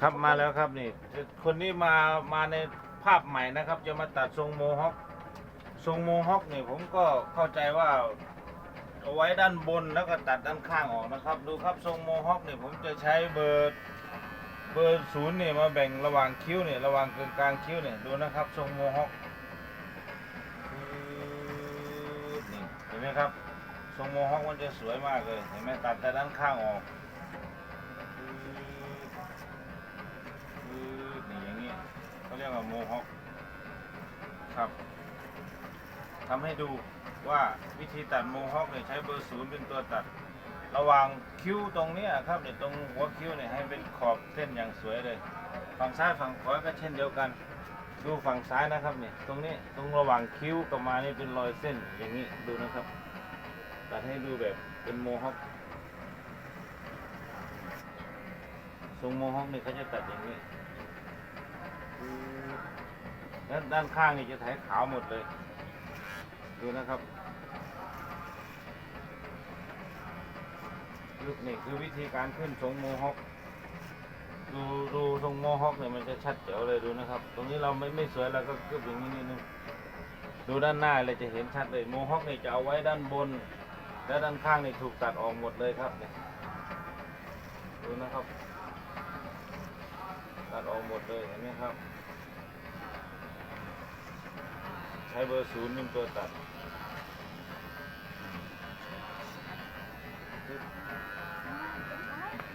ครับมาแล้วครับนี่ คนนี้มามาในภาพใหม่นะครับ จะมาตัดทรงโมฮอคทรงโมฮอคนี่ผมก็เข้าใจว่าเอาไว้ด้านบนแล้วก็ตัดด้านข้างออกนะครับ ดูครับทรงโมฮอคนี่ผมจะใช้เบอร์เบอร์ศูนย์นี่มาแบ่งระหว่างคิ้วเนี่ยระหว่างกึ่งกลางคิ้วเนี่ยดูนะครับทรงโมฮอคนี่เห็นไหมครับทรงโมฮอคมันจะสวยมากเลยเห็นไหมตัดแต่ด้านข้างออก รียกว่าโมฮอคครับทำให้ดูว่าวิธีตัดโมฮอคเนี่ยใช้เบอร์ศูนย์เป็นตัวตัด ระหว่างคิ้วตรงเนี้ยครับเนี่ยตรงหัวคิ้วเนี่ยให้เป็นขอบเส้นอย่างสวยเลย ฝั่งซ้ายฝั่งขวาก็เช่นเดียวกัน ดูฝั่งซ้ายนะครับเนี่ยตรงนี้ตรงระหว่างคิ้วกับมานี่เป็นรอยเส้นอย่างนี้ดูนะครับ ตัดให้ดูแบบเป็นโมฮอคทรงโมฮอคนี่ยเขาจะตัดอย่างนี้ ด้านด้านข้างนี่จะไถขาวหมดเลย ดูนะครับลูกนี่คือวิธีการขึ้นทรงโมฮอคดูดูทรงโมฮอคเนี่ยมันจะชัดเจ๋วเลยดูนะครับ ตรงนี้เราไม่ไม่สวยเราก็กึบอย่างนี้นิดนึงดูด้านหน้าเลยจะเห็นชัดเลยโมฮอคนี่ยจะเอาไว้ด้านบน และด้านข้างนี่ถูกตัดออกหมดเลยครับเนี่ยดูนะครับ ตัดออกหมดเลยเห็นไหมครับ ช้เบอร์ศูนย์เป็นตัวตัด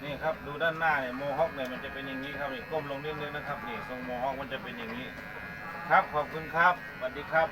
นี่ครับดูด้านหน้าเนี่ยโมฮอคเนี่ยมันจะเป็นอย่างนี้ครับนี่ก้มลงนิดนึงนะครับนี่ทรงโมฮอคมันจะเป็นอย่างนี้ ครับขอบคุณครับสวัสดีครับ